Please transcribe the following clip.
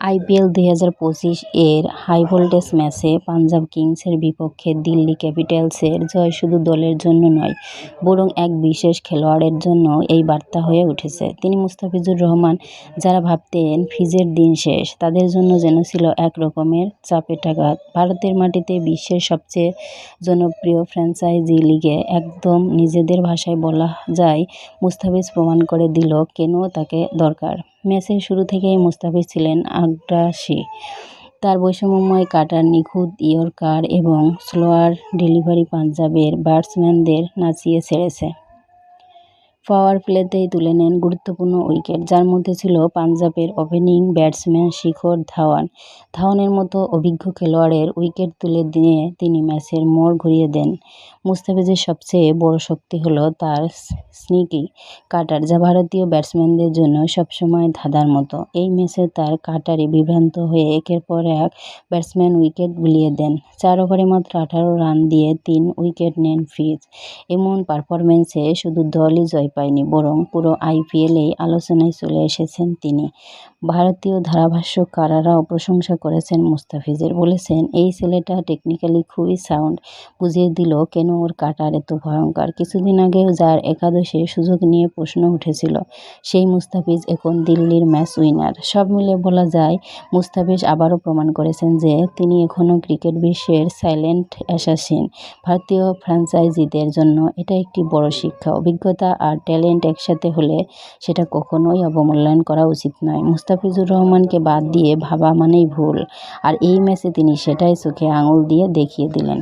IPL দুই হাজার পঁচিশ এর হাইভোল্টেজ ম্যাচে পাঞ্জাব কিংসের বিপক্ষে দিল্লি ক্যাপিটালসের জয় শুধু দলের জন্য নয়, বরং এক বিশেষ খেলোয়াড়ের জন্য এই বার্তা হয়ে উঠেছে। তিনি মুস্তাফিজুর রহমান, যারা ভাবতেন ফিজের দিন শেষ, তাদের জন্য যেন ছিল এক রকমের চাপেটাঘাত ভারতের মাটিতে বিশ্বের সবচেয়ে জনপ্রিয় ফ্র্যাঞ্চাইজি লিগে একদম নিজেদের ভাষায় বলা যায়, মুস্তাফিজ প্রমাণ করে দিল কেন তাকে দরকার। ম্যাচের শুরু থেকেই মুস্তাফিজ ছিলেন আগ্রাসী। তার বৈষম্যময় কাটার নিখুঁত ইয়র্কার এবং স্লোয়ার ডেলিভারি পাঞ্জাবের ব্যাটসম্যানদের নাচিয়ে ছেড়েছে। পাওয়ার প্লেতেই তুলে নেন গুরুত্বপূর্ণ উইকেট, যার মধ্যে ছিল পাঞ্জাবের ওপেনিং ব্যাটসম্যান শিখর ধাওয়ান। ধাওয়ানের মতো অভিজ্ঞ খেলোয়াড়ের উইকেট তুলে দিয়ে তিনি ম্যাচের মোড় ঘুরিয়ে দেন। মুস্তাফিজের সবচেয়ে বড় শক্তি হলো তার স্নিকি, কাটার, যা ভারতীয় ব্যাটসম্যানদের জন্য সবসময় ধাঁধার মতো। এই ম্যাচে তার কাটারে বিভ্রান্ত হয়ে একের পর এক ব্যাটসম্যান উইকেট বুলিয়ে দেন। চার ওভারে মাত্র আঠারো রান দিয়ে তিন উইকেট নেন ফিজ। এমন পারফরমেন্সে শুধু দলই জয় পায়নি বরং পুরো আইপিএলেই আলোচনায় চলে এসেছেন তিনি। ভারতীয় ধারাভাষ্যকারেরাও প্রশংসা করেছেন মুস্তাফিজের। বলেছেন, এই ছেলেটা টেকনিক্যালি খুবই সাউন্ড বুঝিয়ে দিল কেন ওর কাটার এত ভয়ঙ্কর। কিছুদিন আগেও যার একাদশে সুযোগ নিয়ে প্রশ্ন উঠেছিল, সেই মুস্তাফিজ এখন দিল্লির ম্যাচ উইনার সব মিলে বলা যায়, মুস্তাফিজ আবারও প্রমাণ করেছেন যে তিনি এখনও ক্রিকেট বিশ্বের সাইলেন্ট অ্যাসাসিন ভারতীয় ফ্র্যাঞ্চাইজিদের জন্য। এটা একটি বড় শিক্ষা, অভিজ্ঞতা আর ট্যালেন্ট একসাথে হলে সেটা কখনোই অবমূল্যায়ন করা উচিত নয়। মুস্তাফিজুর রহমানকে বাদ দিয়ে ভাবা মানেই ভুল। আর এই ম্যাচে তিনি সেটাই চোখে আঙুল দিয়ে দেখিয়ে দিলেন।